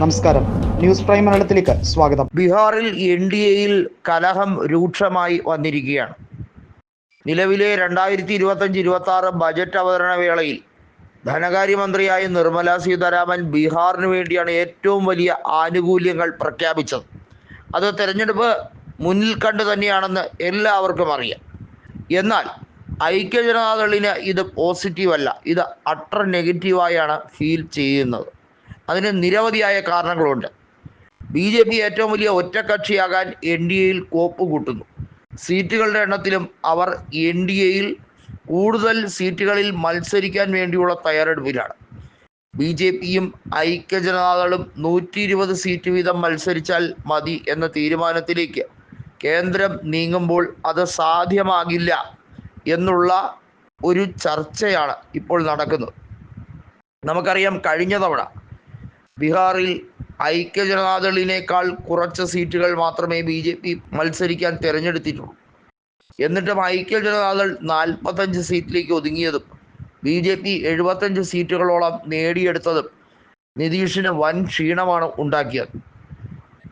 നമസ്കാരം. News prime മലയാളത്തിലേക്ക് സ്വാഗതം. ബീഹാറിൽ എൻ ഡി എയിൽ കലഹം രൂക്ഷമായി വന്നിരിക്കുകയാണ്. നിലവിലെ രണ്ടായിരത്തി ഇരുപത്തഞ്ച് ഇരുപത്തി ആറ് ബജറ്റ് അവതരണ വേളയിൽ ധനകാര്യമന്ത്രിയായ നിർമ്മല സീതാരാമൻ ബീഹാറിന് വേണ്ടിയാണ് ഏറ്റവും വലിയ ആനുകൂല്യങ്ങൾ പ്രഖ്യാപിച്ചത്. അത് തെരഞ്ഞെടുപ്പ് മുന്നിൽ കണ്ട് തന്നെയാണെന്ന് എല്ലാവർക്കും അറിയാം. എന്നാൽ ഐക്യ ഐക്യജനതാദളിന് ഇത് പോസിറ്റീവല്ല ഇത് അട്ടർ നെഗറ്റീവായാണ് ഫീൽ ചെയ്യുന്നത്. അതിന് നിരവധിയായ കാരണങ്ങളുണ്ട്. ബി ജെ പി ഏറ്റവും വലിയ ഒറ്റക്കക്ഷിയാകാൻ എൻ ഡി എയിൽ കോപ്പ് കൂട്ടുന്നു. സീറ്റുകളുടെ എണ്ണത്തിലും അവർ എൻ ഡി എയിൽ കൂടുതൽ സീറ്റുകളിൽ മത്സരിക്കാൻ വേണ്ടിയുള്ള തയ്യാറെടുപ്പിലാണ്. ബി ജെ പിയും ഐക്യജനതാദളും നൂറ്റി ഇരുപത് സീറ്റ് വീതം മത്സരിച്ചാൽ മതി എന്ന തീരുമാനത്തിലേക്ക് കേന്ദ്രം നീങ്ങുമ്പോൾ അത് സാധ്യമാകില്ല എന്നുള്ള ഒരു ചർച്ചയാണ് ഇപ്പോൾ നടക്കുന്നത്. നമുക്കറിയാം കഴിഞ്ഞ തവണ ബീഹാറിൽ ഐക്യജനതാദളിനേക്കാൾ കുറച്ച് സീറ്റുകൾ മാത്രമേ ബി ജെ പി മത്സരിക്കാൻ തിരഞ്ഞെടുത്തിട്ടുള്ളൂ. എന്നിട്ടും ഐക്യജനതാദൾ നാൽപ്പത്തഞ്ച് സീറ്റിലേക്ക് ഒതുങ്ങിയതും ബി ജെ പി എഴുപത്തഞ്ച് സീറ്റുകളോളം നേടിയെടുത്തതും നിതീഷിന് വൻ ക്ഷീണമാണ് ഉണ്ടാക്കിയത്.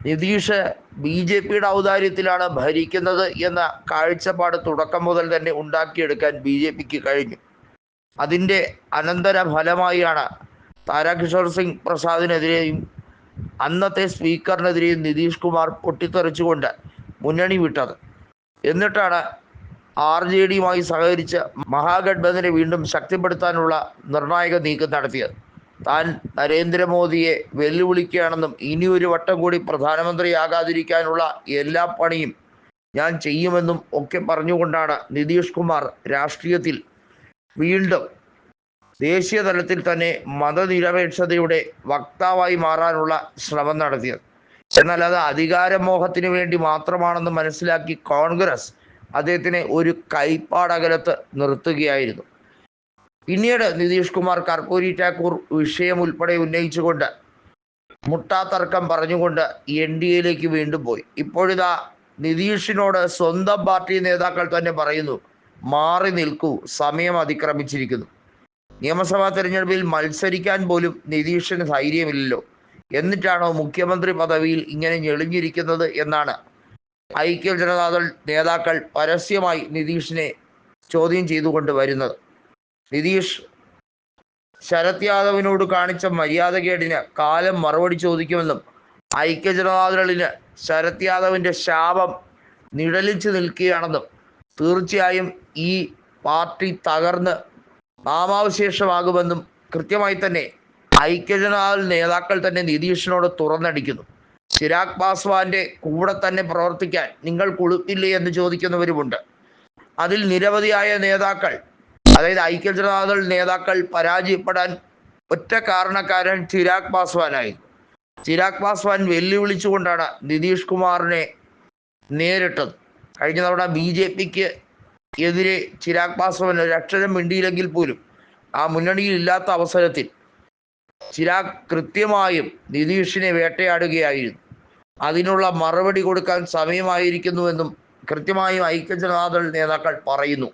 നിതീഷ് ബി ജെ പിയുടെ ഔദാര്യത്തിലാണ് ഭരിക്കുന്നത് എന്ന കാഴ്ചപ്പാട് തുടക്കം മുതൽ തന്നെ ഉണ്ടാക്കിയെടുക്കാൻ ബി ജെ പിക്ക് കഴിഞ്ഞു. അതിന്റെ അനന്തര ഫലമായാണ് താരാകിഷോർ സിംഗ് പ്രസാദിനെതിരെയും അന്നത്തെ സ്പീക്കറിനെതിരെയും നിതീഷ് കുമാർ പൊട്ടിത്തെറിച്ചുകൊണ്ട് മുന്നണി വിട്ടത്. എന്നിട്ടാണ് ആർ ജെ ഡിയുമായി സഹകരിച്ച് മഹാഗഡ്ബന്ധനെ വീണ്ടും ശക്തിപ്പെടുത്താനുള്ള നിർണായക നീക്കം നടത്തിയത്. താൻ നരേന്ദ്രമോദിയെ വെല്ലുവിളിക്കുകയാണെന്നും ഇനി ഒരു വട്ടം കൂടി പ്രധാനമന്ത്രിയാകാതിരിക്കാനുള്ള എല്ലാ പണിയും ഞാൻ ചെയ്യുമെന്നും ഒക്കെ പറഞ്ഞുകൊണ്ടാണ് നിതീഷ് കുമാർ രാഷ്ട്രീയത്തിൽ വീണ്ടും ദേശീയ തലത്തിൽ തന്നെ മതനിരപേക്ഷതയുടെ വക്താവായി മാറാനുള്ള ശ്രമം നടത്തിയത്. എന്നാൽ അത് അധികാരമോഹത്തിന് വേണ്ടി മാത്രമാണെന്ന് മനസ്സിലാക്കി കോൺഗ്രസ് അദ്ദേഹത്തിനെ ഒരു കൈപ്പാടകലത്ത് നിർത്തുകയായിരുന്നു. പിന്നീട് നിതീഷ് കുമാർ കർപ്പൂരി ടാക്കൂർ വിഷയം ഉൾപ്പെടെ ഉന്നയിച്ചുകൊണ്ട് മുട്ടാതർക്കം പറഞ്ഞുകൊണ്ട് എൻ ഡി എയിലേക്ക് വീണ്ടും പോയി. ഇപ്പോഴിതാ നിതീഷിനോട് സ്വന്തം പാർട്ടി നേതാക്കൾ തന്നെ പറയുന്നു മാറി നിൽക്കൂ സമയം അതിക്രമിച്ചിരിക്കുന്നു. നിയമസഭാ തെരഞ്ഞെടുപ്പിൽ മത്സരിക്കാൻ പോലും നിതീഷിന് ധൈര്യമില്ലല്ലോ. എന്നിട്ടാണോ മുഖ്യമന്ത്രി പദവിയിൽ ഇങ്ങനെ ഞെളിഞ്ഞിരിക്കുന്നത് എന്നാണ്. ഐക്യ ജനതാദൾ നേതാക്കൾ പരസ്യമായി നിതീഷിനെ ചോദ്യം ചെയ്തുകൊണ്ട് വരുന്നത്. നിതീഷ് ശരത് യാദവിനോട് കാണിച്ച മര്യാദകേടിന് കാലം മറുപടി ചോദിക്കുമെന്നും ഐക്യ ജനതാദളിന് ശരത് യാദവിന്റെ ശാപം നിഴലിച്ചു നിൽക്കുകയാണെന്നും തീർച്ചയായും ഈ പാർട്ടി തകർന്ന് നാമാവശേഷമാകുമെന്നും കൃത്യമായി തന്നെ ഐക്യജനാൽ നേതാക്കൾ തന്നെ നിതീഷിനോട് തുറന്നടിക്കുന്നു. ചിരാഗ് പാസ്വാന്റെ കൂടെ തന്നെ പ്രവർത്തിക്കാൻ നിങ്ങൾ കൊളുത്തില്ലേ എന്ന് ചോദിക്കുന്നവരുമുണ്ട്. അതിൽ നിരവധിയായ നേതാക്കൾ അതായത് ഐക്യജനതാദൾ നേതാക്കൾ പരാജയപ്പെടാൻ ഒറ്റ കാരണക്കാരൻ ചിരാഗ് പാസ്വാനായിരുന്നു. ചിരാഗ് പാസ്വാൻ വെല്ലുവിളിച്ചുകൊണ്ടാണ് നിതീഷ് കുമാറിനെ നേരിട്ടത്. കഴിഞ്ഞ തവണ ബി ജെ പിക്ക് എതിരെ ചിരാഗ് പാസ്വാൻ ഒരക്ഷരം മിണ്ടിയില്ലെങ്കിൽ പോലും ആ മുന്നണിയിൽ ഇല്ലാത്ത അവസരത്തിൽ ചിരാഗ് കൃത്യമായും നിതീഷിനെ വേട്ടയാടുകയായിരുന്നു. അതിനുള്ള മറുപടി കൊടുക്കാൻ സമയമായിരിക്കുന്നുവെന്നും കൃത്യമായും ഐക്യ ഐക്യജനതാദൾ നേതാക്കൾ പറയുന്നു.